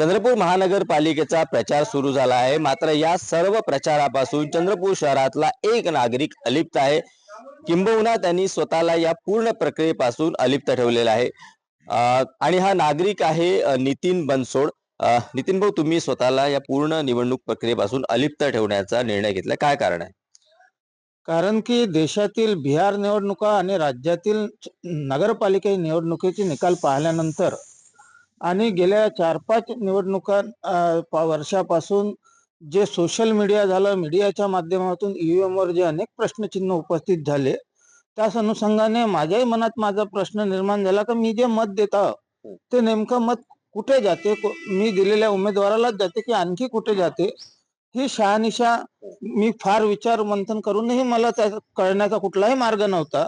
चंद्रपूर महानगरपालिकेचा प्रचार सुरू झाला आहे. मात्र या सर्व प्रचारापासून चंद्रपूर शहरातला एक नागरिक अलिप्त आहे. किंबहुना त्यांनी स्वतःला या पूर्ण प्रक्रियेपासून अलिप्त ठेवलेला आहे. आणि हा नागरिक आहे नितीन बनसोड. नितीन भाऊ तुम्ही स्वतःला या पूर्ण निवडणूक प्रक्रियेपासून अलिप्त ठेवण्याचा निर्णय घेतला. काय कारण आहे? कारण की देशातील बिहार निवडणुका आणि राज्यातील नगरपालिका निवडणुकीचे निकाल पाहिल्यानंतर आणि गेल्या चार पाच निवडणुका वर्षापासून जे सोशल मीडिया झालं मीडियाच्या माध्यमातून ईव्हीएम वर जे अनेक प्रश्नचिन्ह उपस्थित झाले त्याच अनुषंगाने माझ्याही मनात माझा प्रश्न निर्माण झाला की मी जे मत देत ते नेमकं मत कुठे जाते? मी दिलेल्या उमेदवारालाच जाते की आणखी कुठे जाते? ही शहानिशा मी फार विचार मंथन करूनही मला त्या कळण्याचा कुठलाही मार्ग नव्हता.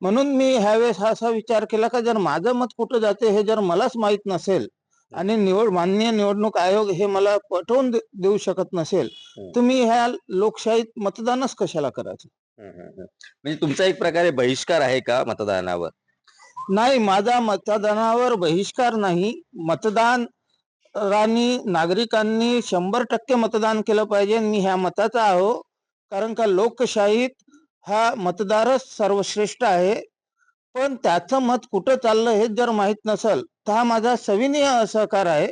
म्हणून मी ह्यावेळेस हा असा विचार केला का जर माझं मत कुठं जाते हे जर मलाच माहीत नसेल आणि निवड माननीय निवडणूक आयोग हे मला पटवून देऊ शकत नसेल मी ह्या लोकशाहीत मतदानच कशाला करायचं? म्हणजे तुमचा एक प्रकारे बहिष्कार आहे का मतदानावर? नाही माझा मतदानावर बहिष्कार नाही. मतदान राणी नागरिकांनी शंभर टक्के मतदान केलं पाहिजे. मी ह्या मताचा आहो. कारण का लोकशाहीत हा मतदारच सर्वश्रेष्ठ आहे. पण त्याचं मत कुठं चाललं हेच जर माहीत नसेल तर हा माझा सविनय असहकार आहे.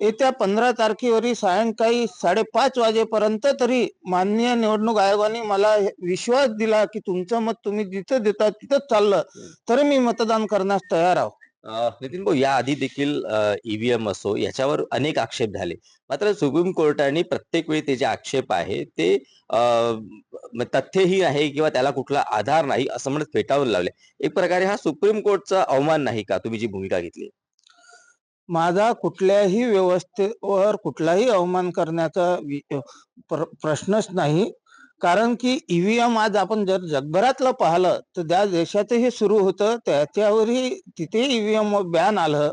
येत्या पंधरा तारखेवरी सायंकाळी साडेपाच वाजेपर्यंत तरी माननीय निवडणूक आयोगाने मला हे विश्वास दिला की तुमचं मत तुम्ही जिथं देता तिथंच चाललं. तरी मी मतदान करण्यास तयार आहो. अं, नितीन भाऊ या आधी देखील ईव्हीएम असो याच्यावर अनेक आक्षेप झाले. मात्र सुप्रीम कोर्टाने प्रत्येक वेळी ते जे आक्षेप आहे ते तथ्यही तथ्यहीन आहे किंवा त्याला कुठला आधार नाही असं म्हणत फेटाळून लावले. एक प्रकारे हा सुप्रीम कोर्टचा अवमान नाही का? तुम्ही जी भूमिका घेतली. माझा कुठल्याही व्यवस्थेवर कुठलाही अवमान करण्याचा प्रश्नच नाही. कारण की ईव्हीएम आज आपण जर जगभरातलं पाहिलं तर त्या देशातही सुरू होतं. त्याच्यावरही तिथे ईव्हीएम बॅन आलं.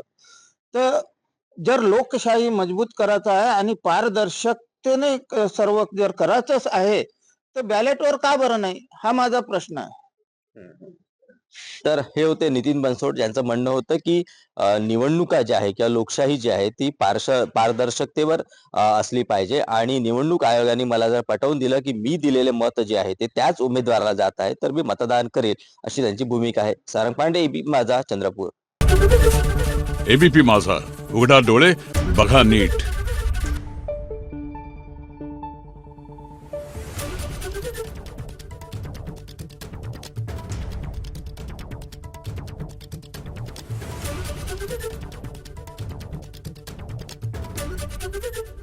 तर जर लोकशाही मजबूत करायचं आहे आणि पारदर्शकतेने सर्व जर करायचंच आहे तर बॅलेटवर का बरं नाही? हा माझा प्रश्न आहे. तर हे होते नितीन बनसोड यांचं म्हणणं होतं की निवडणुका ज्या आहे किंवा लोकशाही जी आहे ती पारश पारदर्शकतेवर असली पाहिजे. आणि निवडणूक आयोगाने मला जर पटवून दिलं की मी दिलेले मत जे आहे ते त्याच उमेदवाराला जात आहे तर मी मतदान करेल अशी त्यांची भूमिका आहे. सारंग पांडे एबी माझा चंद्रपूर. एबीपी माझा. उघडा डोळे बघा नीट. Thank you.